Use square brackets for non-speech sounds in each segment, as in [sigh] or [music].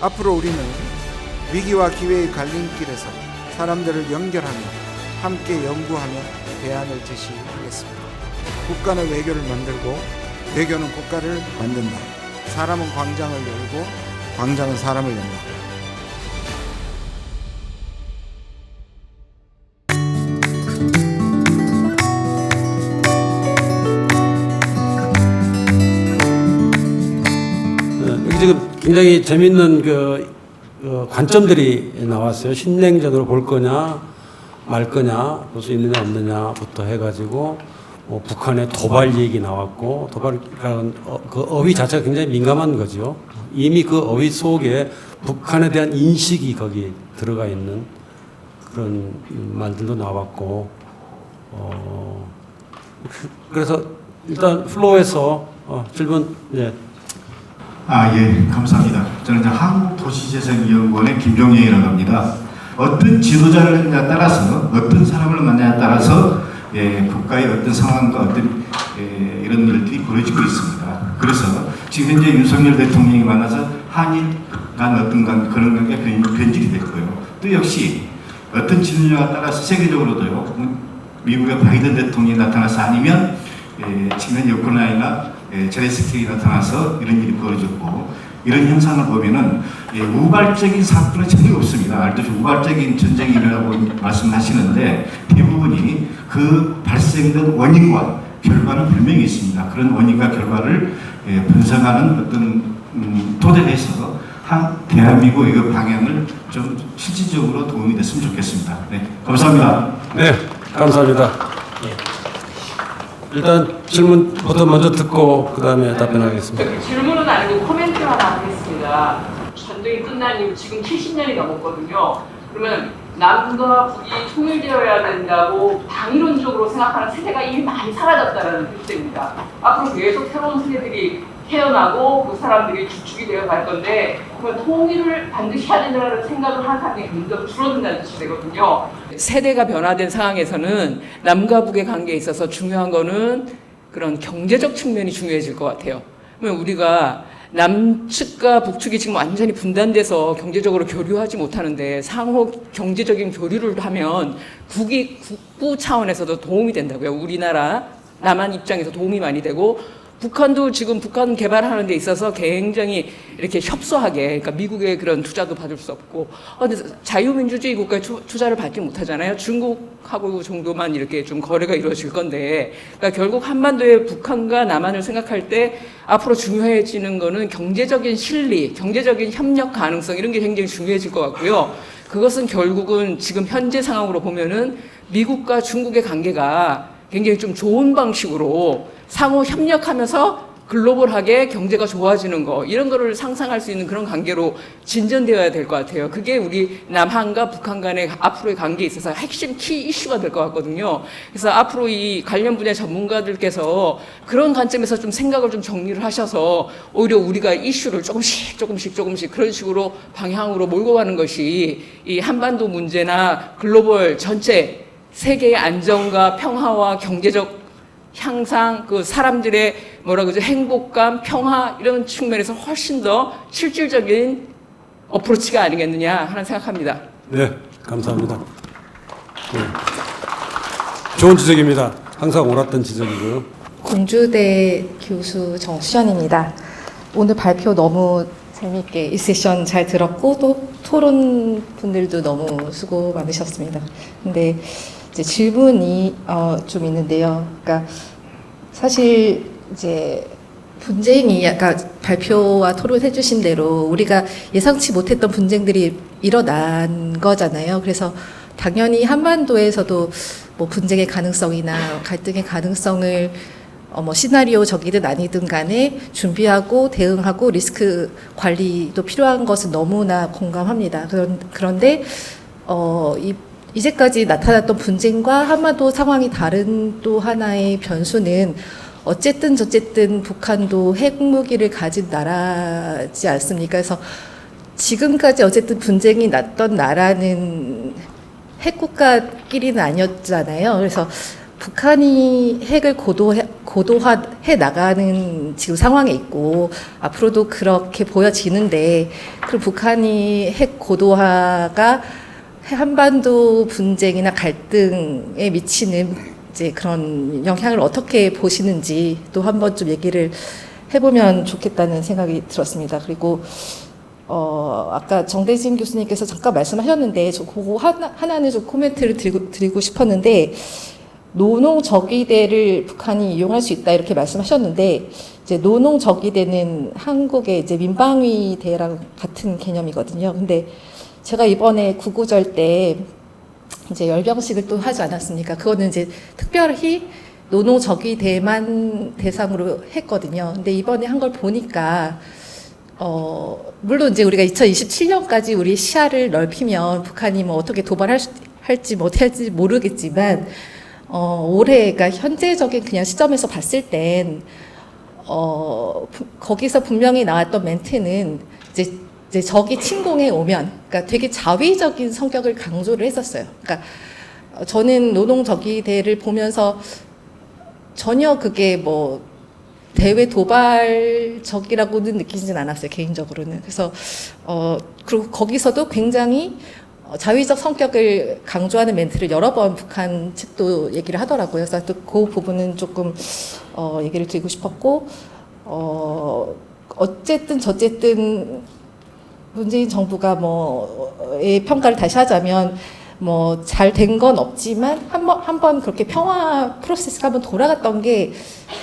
앞으로 우리는 위기와 기회의 갈림길에서 사람들을 연결하며 함께 연구하며 대안을 제시하겠습니다. 국가는 외교를 만들고 외교는 국가를 만든다. 사람은 광장을 열고 광장은 사람을 연다. 굉장히 재밌는 그 어, 관점들이 나왔어요. 신냉전으로 볼 거냐 말 거냐 볼 수 있느냐 없느냐부터 해가지고 뭐 북한의 도발 얘기 나왔고 도발이라는 어, 그 어휘 자체가 굉장히 민감한 거죠. 이미 그 어휘 속에 북한에 대한 인식이 거기 들어가 있는 그런 말들도 나왔고 어, 그래서 일단 플로에서 어, 질문 예. 아, 예, 감사합니다. 저는 이제 한국도시재생연구원의 김종영이라고 합니다. 어떤 지도자를 따라서, 어떤 사람을 만나냐에 따라서, 예, 국가의 어떤 상황과 어떤, 예, 이런 일들이 벌어지고 있습니다. 그래서 지금 현재 윤석열 대통령이 만나서 한일 간 어떤 간 그런 관계가 변- 변질이 됐고요. 또 역시 어떤 지도자에 따라서 세계적으로도요, 음, 미국의 바이든 대통령이 나타나서 아니면 예, 지금 우크라이나 예, 제레스키가 나타나서 이런 일이 벌어졌고 이런 현상을 보면은 예, 우발적인 사건은 전혀 없습니다. 알듯이 우발적인 전쟁이 일어나고 말씀하시는데 대부분이 그 발생된 원인과 결과는 분명히 있습니다. 그런 원인과 결과를 예, 분석하는 어떤 음, 토대를 해서 한 대한민국 의 방향을 좀 실질적으로 도움이 됐으면 좋겠습니다. 네, 감사합니다. 네, 감사합니다. 일단 질문부터 먼저 듣고 그 다음에 답변하겠습니다. 저기 질문은 아니고 코멘트 하나 하겠습니다. 전쟁이 끝난 이후 지금 70년이 넘었거든요. 그러면 남과 북이 통일되어야 된다고 당이론적으로 생각하는 세대가 이미 많이 사라졌다는 뜻입니다. 앞으로 계속 새로운 세대들이 태어나고 그 사람들이 주축이 되어 갈 건데 그러면 통일을 반드시 해야 된다는 생각을 하는 사람이 점점 줄어든다는 뜻이 되거든요. 세대가 변화된 상황에서는 남과 북의 관계에 있어서 중요한 거는 그런 경제적 측면이 중요해질 것 같아요. 그러면 우리가 남측과 북측이 지금 완전히 분단돼서 경제적으로 교류하지 못하는데 상호 경제적인 교류를 하면 국이 국부 차원에서도 도움이 된다고요. 우리나라 남한 입장에서 도움이 많이 되고 북한도 지금 북한 개발하는 데 있어서 굉장히 이렇게 협소하게 그러니까 미국의 그런 투자도 받을 수 없고 어, 자유민주주의 국가에 투, 투자를 받지 못하잖아요. 중국하고 정도만 이렇게 좀 거래가 이루어질 건데 그러니까 결국 한반도의 북한과 남한을 생각할 때 앞으로 중요해지는 거는 경제적인 실리, 경제적인 협력 가능성 이런 게 굉장히 중요해질 것 같고요. 그것은 결국은 지금 현재 상황으로 보면은 미국과 중국의 관계가 굉장히 좀 좋은 방식으로 상호 협력하면서 글로벌하게 경제가 좋아지는 거 이런 거를 상상할 수 있는 그런 관계로 진전되어야 될 것 같아요. 그게 우리 남한과 북한 간의 앞으로의 관계에 있어서 핵심 키 이슈가 될 것 같거든요. 그래서 앞으로 이 관련 분야 전문가들께서 그런 관점에서 좀 생각을 좀 정리를 하셔서 오히려 우리가 이슈를 조금씩 조금씩 조금씩 그런 식으로 방향으로 몰고 가는 것이 이 한반도 문제나 글로벌 전체 세계의 안정과 평화와 경제적 향상, 그 사람들의 뭐라 그러죠 행복감, 평화 이런 측면에서 훨씬 더 실질적인 어프로치가 아니겠느냐 하는 생각합니다. 네, 감사합니다. 네. 좋은 지적입니다. 항상 옳았던 지적이고요. 공주대 교수 정수현입니다. 오늘 발표 너무 재미있게 이 세션 잘 들었고 또 토론 분들도 너무 수고 많으셨습니다. 근데 이제 질문이 어, 좀 있는데요. 그러니까 사실 이제 분쟁이 아까 발표와 토론해 주신 대로 우리가 예상치 못했던 분쟁들이 일어난 거잖아요. 그래서 당연히 한반도에서도 뭐 분쟁의 가능성이나 갈등의 가능성을 어, 뭐 시나리오 적이든 아니든 간에 준비하고 대응하고 리스크 관리도 필요한 것은 너무나 공감합니다. 그런, 그런데 어, 이, 이제까지 나타났던 분쟁과 한반도 상황이 다른 또 하나의 변수는 어쨌든 저쨌든 북한도 핵무기를 가진 나라지 않습니까? 그래서 지금까지 어쨌든 분쟁이 났던 나라는 핵국가끼리는 아니었잖아요. 그래서 북한이 핵을 고도해, 고도화해 나가는 지금 상황에 있고 앞으로도 그렇게 보여지는데 그 북한이 핵 고도화가 한반도 분쟁이나 갈등에 미치는 이제 그런 영향을 어떻게 보시는지 또 한번 좀 얘기를 해보면 좋겠다는 생각이 들었습니다. 그리고 어, 아까 정대진 교수님께서 잠깐 말씀하셨는데, 저 그거 하나, 하나는 좀 코멘트를 드리고, 드리고 싶었는데, 노농 적의대를 북한이 이용할 수 있다 이렇게 말씀하셨는데, 이제 노농 적의대는 한국의 이제 민방위대랑 같은 개념이거든요. 근데 제가 이번에 구구절 때 이제 열병식을 또 하지 않았습니까? 그거는 이제 특별히 노농 적의대만 대상으로 했거든요. 근데 이번에 한 걸 보니까 어, 물론 이제 우리가 2027년까지 우리 시야를 넓히면 북한이 뭐 어떻게 도발할 수, 할지 뭐 모르겠지만, 어, 올해가 현재적인 그냥 시점에서 봤을 땐, 어, 부- 거기서 분명히 나왔던 멘트는 이제, 이제 적이 침공해 오면, 그러니까 되게 자위적인 성격을 강조를 했었어요. 그러니까 어, 저는 노동적의대를 보면서 전혀 그게 뭐 대외 도발적이라고는 느끼지는 않았어요 개인적으로는 그래서 어 그리고 거기서도 굉장히 어, 자위적 성격을 강조하는 멘트를 여러 번 북한 측도 얘기를 하더라고요. 그래서 또 그 부분은 조금 어 얘기를 드리고 싶었고 어 어쨌든 저쨌든 문재인 정부가 뭐의 평가를 다시 하자면 뭐 잘 된 건 없지만 한번 한 번 그렇게 평화 프로세스가 한번 돌아갔던 게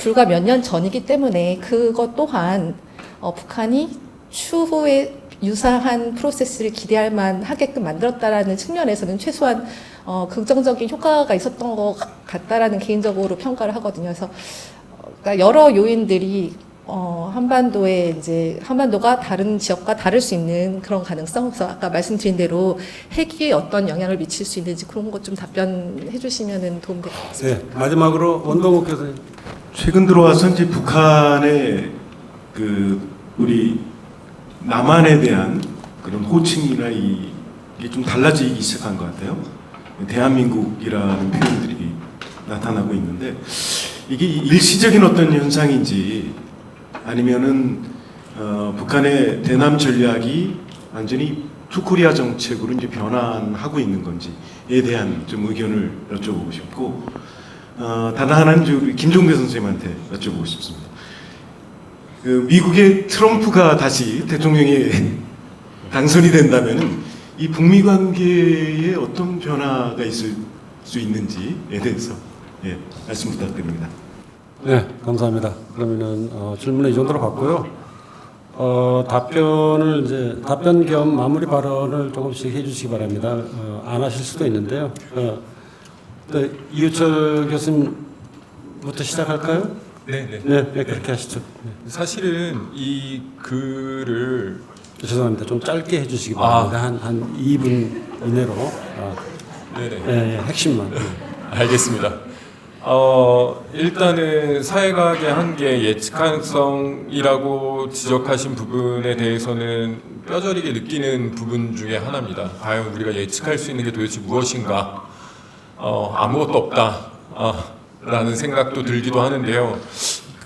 불과 몇 년 전이기 때문에 그것 또한 어, 북한이 추후에 유사한 프로세스를 기대할 만 하게끔 만들었다라는 측면에서는 최소한 어, 긍정적인 효과가 있었던 것 같다라는 개인적으로 평가를 하거든요. 그래서 어, 그러니까 여러 요인들이 어, 한반도에 이제 한반도가 다른 지역과 다를 수 있는 그런 가능성. 그래서 아까 말씀드린 대로 핵이 어떤 영향을 미칠 수 있는지 그런 것 좀 답변해 주시면 도움 될 것 같습니다. 네, 마지막으로 원동욱 교수님. 최근 들어와서 이제 북한의 그 우리 남한에 대한 그런 호칭이나 이- 이게 좀 달라지기 시작한 것 같아요. 대한민국이라는 표현들이 나타나고 있는데 이게 일시적인 어떤 현상인지 아니면은 어, 북한의 대남 전략이 완전히 투코리아 정책으로 이제 변환하고 있는 건지에 대한 좀 의견을 여쭤보고 싶고 어, 단 하나는 김종대 선생님한테 여쭤보고 싶습니다. 그 미국의 트럼프가 다시 대통령이 [laughs] 당선이 된다면은 이 북미 관계에 어떤 변화가 있을 수 있는지에 대해서 예, 말씀 부탁드립니다. 네, 감사합니다. 그러면은 어, 질문은 이 정도로 받고요. 어, 답변을 이제 답변 겸 마무리 발언을 조금씩 해주시기 바랍니다. 어, 안 하실 수도 있는데요. 어, 네, 이유철 교수님부터 시작할까요? 네, 네. 네, 네 그렇게 하시죠. 네. 사실은 이 글을 죄송합니다. 좀 짧게 해주시기 아. 바랍니다. 한, 한 2분 이내로. 아, 네네. 예, 예, 핵심만. 네. 알겠습니다. 어, 일단은 사회과학의 한계 예측가능성이라고 지적하신 부분에 대해서는 뼈저리게 느끼는 부분 중에 하나입니다. 과연 우리가 예측할 수 있는 게 도대체 무엇인가? 어, 아무것도 없다. 아, 라는 생각도 들기도 하는데요.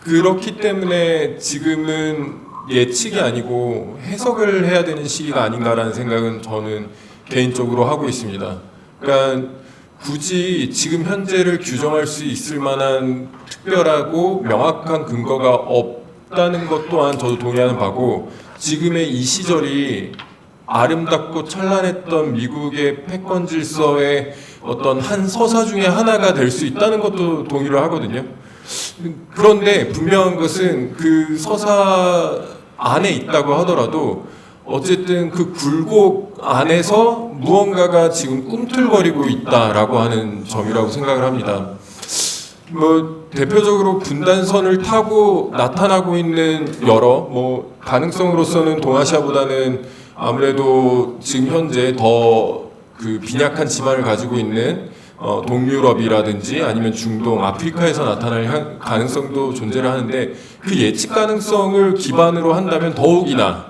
그렇기 때문에 지금은 예측이 아니고 해석을 해야 되는 시기가 아닌가라는 생각은 저는 개인적으로 하고 있습니다. 그러니까 굳이 지금 현재를 규정할 수 있을 만한 특별하고 명확한 근거가 없다는 것 또한 저도 동의하는 바고 지금의 이 시절이 아름답고 찬란했던 미국의 패권 질서의 어떤 한 서사 중에 하나가 될 수 있다는 것도 동의를 하거든요. 그런데 분명한 것은 그 서사 안에 있다고 하더라도 어쨌든 그 굴곡 안에서 무언가가 지금 꿈틀거리고 있다라고 하는 점이라고 생각을 합니다. 뭐 대표적으로 분단선을 타고 나타나고 있는 여러 뭐 가능성으로서는 동아시아보다는 아무래도 지금 현재 더 그 빈약한 지반을 가지고 있는 어, 동유럽이라든지 아니면 중동, 아프리카에서 나타날 향- 가능성도 존재를 하는데 그 예측 가능성을 기반으로 한다면 더욱이나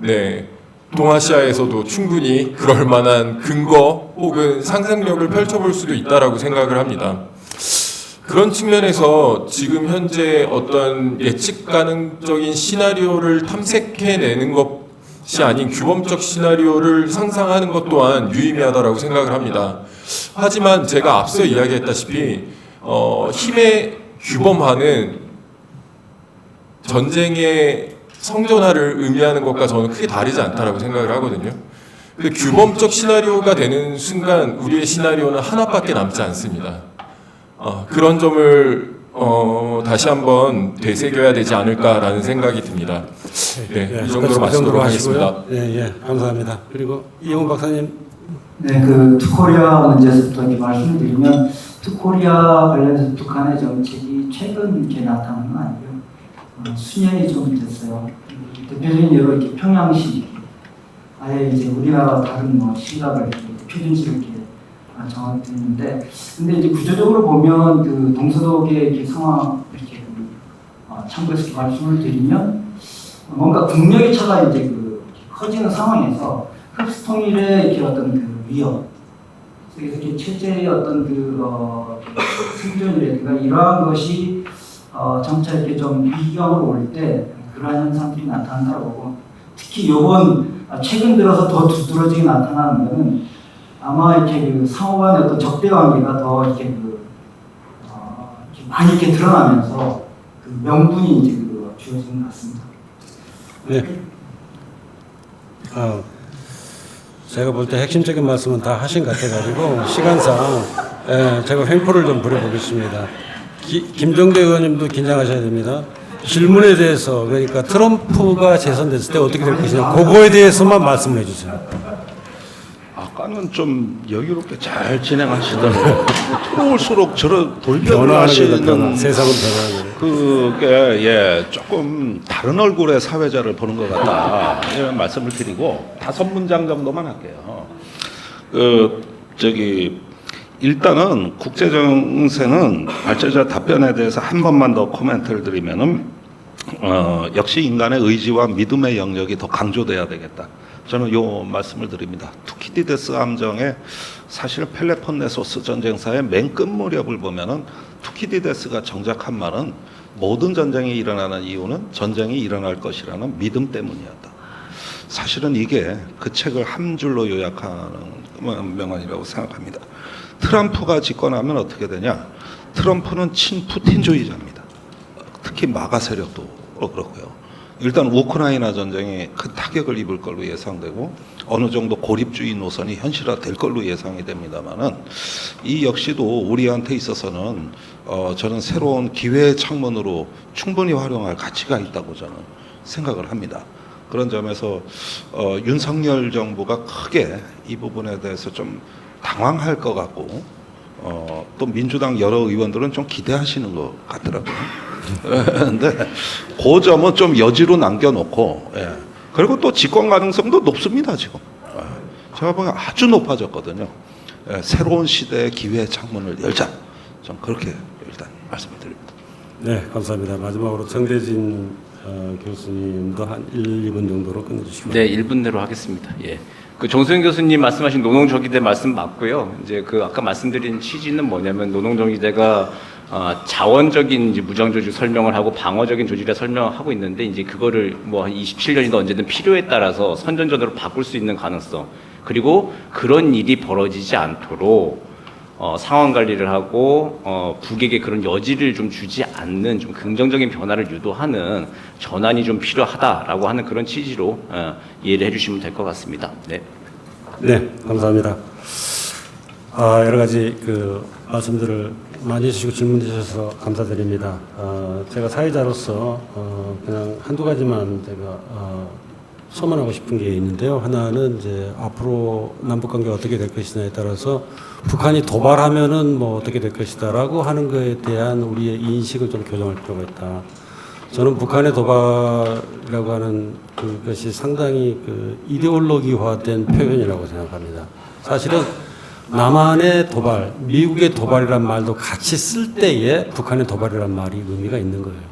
네 동아시아에서도 충분히 그럴 만한 근거 혹은 상상력을 펼쳐볼 수도 있다라고 생각을 합니다. 그런 측면에서 지금 현재 어떤 예측 가능적인 시나리오를 탐색해내는 것이 아닌 규범적 시나리오를 상상하는 것 또한 유의미하다라고 생각을 합니다. 하지만 제가 앞서 이야기했다시피 어, 힘의 규범화는 전쟁의 성전화를 의미하는 것과 저는 크게 다르지 않다라고 생각을 하거든요. 그 규범적 시나리오가 되는 순간 우리의 시나리오는 하나밖에 남지 않습니다. 어, 그런 점을 어, 다시 한번 되새겨야 되지 않을까라는 생각이 듭니다. 네, 예, 이 정도로 그 말씀드리도록 하시고요. 하겠습니다. 예, 예, 감사합니다. 그리고 이영훈 박사님, 네, 그 투코리아 문제에서부터 이렇게 말씀을 드리면 투코리아 관련해서 북한의 정책이 최근 이렇게 나타난 건 아니고요. 어, 수년이 좀 됐어요. 대표적인 예로 이렇게 평양시 아예 이제 우리나라와 다른 뭐 시각을 표준시를 이렇게 아, 정했는데 근데 이제 구조적으로 보면 그 동서독의 이렇게 상황 이렇게 그, 어, 참고해서 말씀을 드리면 뭔가 국력의 차가 이제 그 커지는 상황에서 흡수통일의 이렇게 어떤 그 위협, 이렇게 체제의 어떤 그 어, 생존이라든가 이러한 것이 어, 점차 이렇게 좀 위기감으로 올때 그러한 현상들이 나타난다고 보고 특히 아, 최근 들어서 더 두드러지게 나타나는 것은 아마 이렇게 그 상호 간의 어떤 적대 관계가 더 이렇게 그 어, 이렇게 많이 이렇게 드러나면서 그 명분이 이제 그 주어지는 것 같습니다. 네. 아, 제가 볼 때 핵심적인 말씀은 다 하신 것 같아가지고 시간상 예, 제가 횡포를 좀 부려보겠습니다. 기- 김정대 의원님도 긴장하셔야 됩니다. 질문에 대해서 그러니까 트럼프가 재선됐을 때 어떻게 될 것이냐 그거에 대해서만 말씀을 해주세요. 아까는 좀 여유롭게 잘 진행하시더니 들어올수록 저런 돌변을 변화하는 거다, 하시는 변화. 세상은 변화하는 거. 그게 예 조금 다른 얼굴의 사회자를 보는 것 같다 이런 말씀을 드리고 다섯 문장 정도만 할게요. 그 저기 일단은 국제 정세는 발제자 답변에 대해서 한 번만 더 코멘트를 드리면은 어, 역시 인간의 의지와 믿음의 영역이 더 강조돼야 되겠다. 저는 요 말씀을 드립니다. 투키디데스 함정의 사실 펠레폰네소스 전쟁사의 맨 끝 무렵을 보면은 투키디데스가 정작한 말은 모든 전쟁이 일어나는 이유는 전쟁이 일어날 것이라는 믿음 때문이었다. 사실은 이게 그 책을 한 줄로 요약하는 명언이라고 생각합니다. 트럼프가 집권하면 어떻게 되냐? 트럼프는 친푸틴주의자입니다. 특히 마가 세력도 그렇고요. 일단 우크라이나 전쟁이 큰 타격을 입을 걸로 예상되고 어느 정도 고립주의 노선이 현실화 될 걸로 예상이 됩니다만은 이 역시도 우리한테 있어서는 어 저는 새로운 기회의 창문으로 충분히 활용할 가치가 있다고 저는 생각을 합니다. 그런 점에서 어 윤석열 정부가 크게 이 부분에 대해서 좀 당황할 것 같고 어, 또 민주당 여러 의원들은 좀 기대하시는 것 같더라고요. [laughs] 근데 그 점은 좀 여지로 남겨놓고, 예. 그리고 또 집권 가능성도 높습니다, 지금. 예. 제가 보기엔 아주 높아졌거든요. 예, 새로운 시대의 기회의 창문을 열자. 좀 그렇게 일단 말씀을 드립니다. 네, 감사합니다. 마지막으로 정대진 어, 교수님도 한 1, 2분 정도로 바랍니다. 네, 1분 내로 하겠습니다. 예. 그 정소영 교수님 말씀하신 노동정의대 말씀 맞고요. 이제 그 아까 말씀드린 취지는 뭐냐면 노동정의대가 어, 자원적인 이제 무장조직 설명을 하고 방어적인 조직이라 설명하고 있는데 이제 그거를 뭐 27년이나 언제든 필요에 따라서 선전전으로 바꿀 수 있는 가능성 그리고 그런 일이 벌어지지 않도록 어, 상황 관리를 하고 어, 북에게 그런 여지를 좀 주지 않는 좀 긍정적인 변화를 유도하는 전환이 좀 필요하다라고 하는 그런 취지로 어, 이해를 해주시면 될 것 같습니다. 네. 네, 감사합니다. 아, 여러 가지 그 말씀들을 많이 해주시고 질문 주셔서 감사드립니다. 어, 제가 사회자로서 어, 그냥 한두 가지만 제가 어, 소만하고 싶은 게 있는데요. 하나는 이제 앞으로 남북 관계가 어떻게 될 것이냐에 따라서 북한이 도발하면은 뭐 어떻게 될 것이다라고 하는 거에 대한 우리의 인식을 좀 교정할 필요가 있다. 저는 북한의 도발이라고 하는 그것이 상당히 그 이데올로기화된 표현이라고 생각합니다. 사실은 남한의 도발, 미국의 도발이란 말도 같이 쓸 때에 북한의 도발이란 말이 의미가 있는 거예요.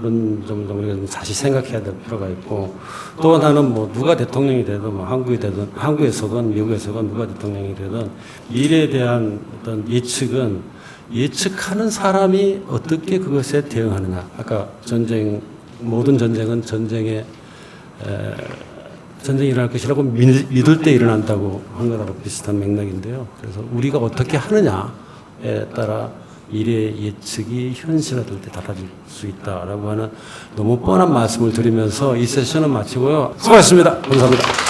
그런 점을 다시 생각해야 될 필요가 있고 또 하나는 뭐 누가 대통령이 되든 뭐 한국이 되든 한국에서건 미국에서건 누가 대통령이 되든 미래에 대한 어떤 예측은 예측하는 사람이 어떻게 그것에 대응하느냐. 아까 전쟁 모든 전쟁은 전쟁에 에, 전쟁이 일어날 것이라고 믿- 믿을 때 일어난다고 한 거하고 비슷한 맥락인데요. 그래서 우리가 어떻게 하느냐에 따라 미래의 예측이 현실화될 때 달라질 수 있다라고 하는 너무 뻔한 말씀을 드리면서 이 세션은 마치고요. 수고하셨습니다. 감사합니다.